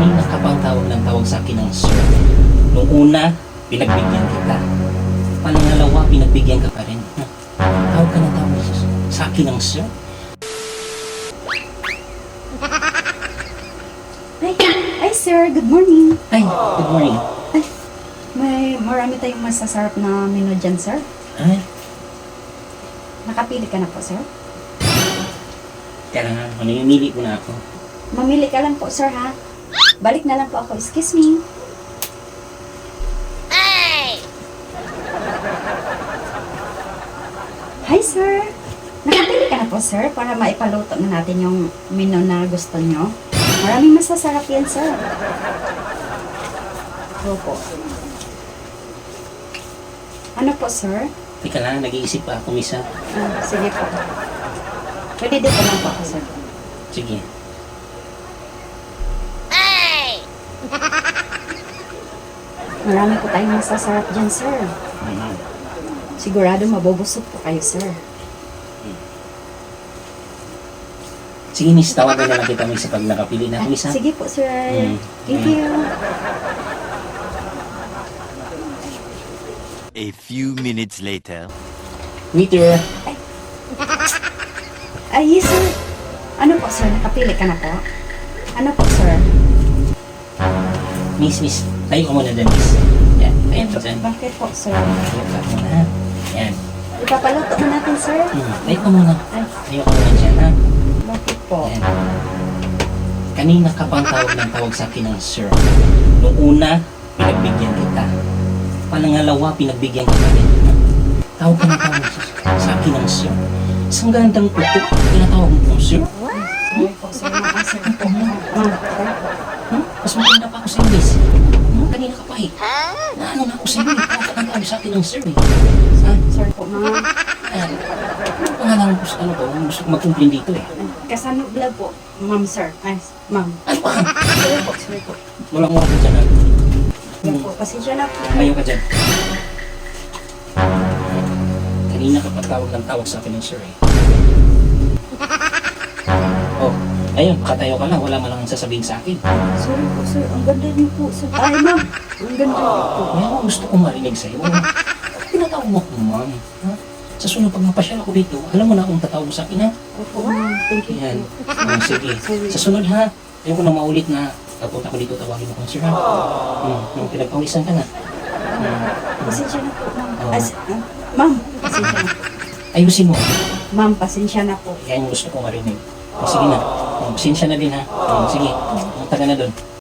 Kanina ka pang tawag ng tawag sa akin ng sir. Nung una, pinagbigyan kita. Panangalawa, pinagbigyan ka pa rin. Ha? Tawag ka na tawag sa, sa akin ng sir. Ay, ay sir, good morning. Ay, good morning. May marami tayong masasarap na menu dyan, sir. Ay, Nakapili ka na po, sir. kaya nga, manimili ko na ako. Mamili ka lang po, sir, ha? Balik na lang po ako. Excuse me. Hi, sir. Nakapili ka na po, sir, para maipaluto na natin yung menu na gusto nyo. Maraming masasarap yan, sir. Opo. Ano po, sir? Teka lang, nag-iisip pa ako, misa. Ah, sige po. Pwede dito lang po ako, sir. Sige. Marami po tayong masasarap dyan, sir. Sigurado mabubusog po kayo, sir. Sige, miss, tawagan na lang kita, miss, pag nakapili na Ah, miss, ha? sige po, sir. Mm. Thank Mm. you. A few minutes later. Waiter, Ay, yes, sir. Ano po, sir? Nakapili ka na po? Ano po, sir? Miss, miss, tayo ka muna dyan, miss. Yan, tayo ka dyan. Bakit po, sir? Tayo ka muna. Yan. Ipapaluto mo natin, sir. Hmm, tayo ka muna. Ay, Tayo ka muna dyan, ha? bakit po? Yan. Kanina ka pang tawag ng tawag sa akin ng sir. Nung una, pinagbigyan kita. Panangalawa, pinagbigyan ka pa rin. Tawag ka na tawag sa, akin ng sir. Isang gandang puto, tinatawag mo kong sir. Sorry po, sir. Makasir po. Sa iyo. Tawag ka na tawag sa akin ng sir eh. Ha? Sorry po, ma'am. Ayan. Ano pangalan ko sa ano to? Gusto ko mag-complain dito eh. Kasano vlog po. Ma'am, sir. Ay, ma'am. Ano pa? Sorry po, sorry po. Walang wala ka dyan. Yan po. Pasensya na po. Mayo ka dyan. Kanina ka pa tawag ng tawag sa akin ng sir eh. Ayun, katayo ka lang. Wala man lang sasabihin sa akin. Sorry po, sir. Ang ganda niyo po, sir. Ay, ma'am. Ang ganda niyo po. Kaya ako gusto kong marinig sa'yo. Tinatawag mo ako, ma'am. Ha? Sa sunod pag mapasyal ako dito, alam mo na kung tatawag mo sa akin, ha? Opo, ma'am. Thank you Yan. po. Ah, sige. Sa sunod, ha? Ayaw ko na maulit na pagpunta ko dito, tawagin mo kong sir, ha? Hmm, nung pinagpawisan ka na. Hmm. Pasensya na po, ma'am. Oo. As, ah, ma'am, pasensya na po. Ayusin mo. Ma'am, pasensya na po. Yan yung gusto kong marinig. O, sige na. O, pasensya na din, ha? O, sige. Ka na doon.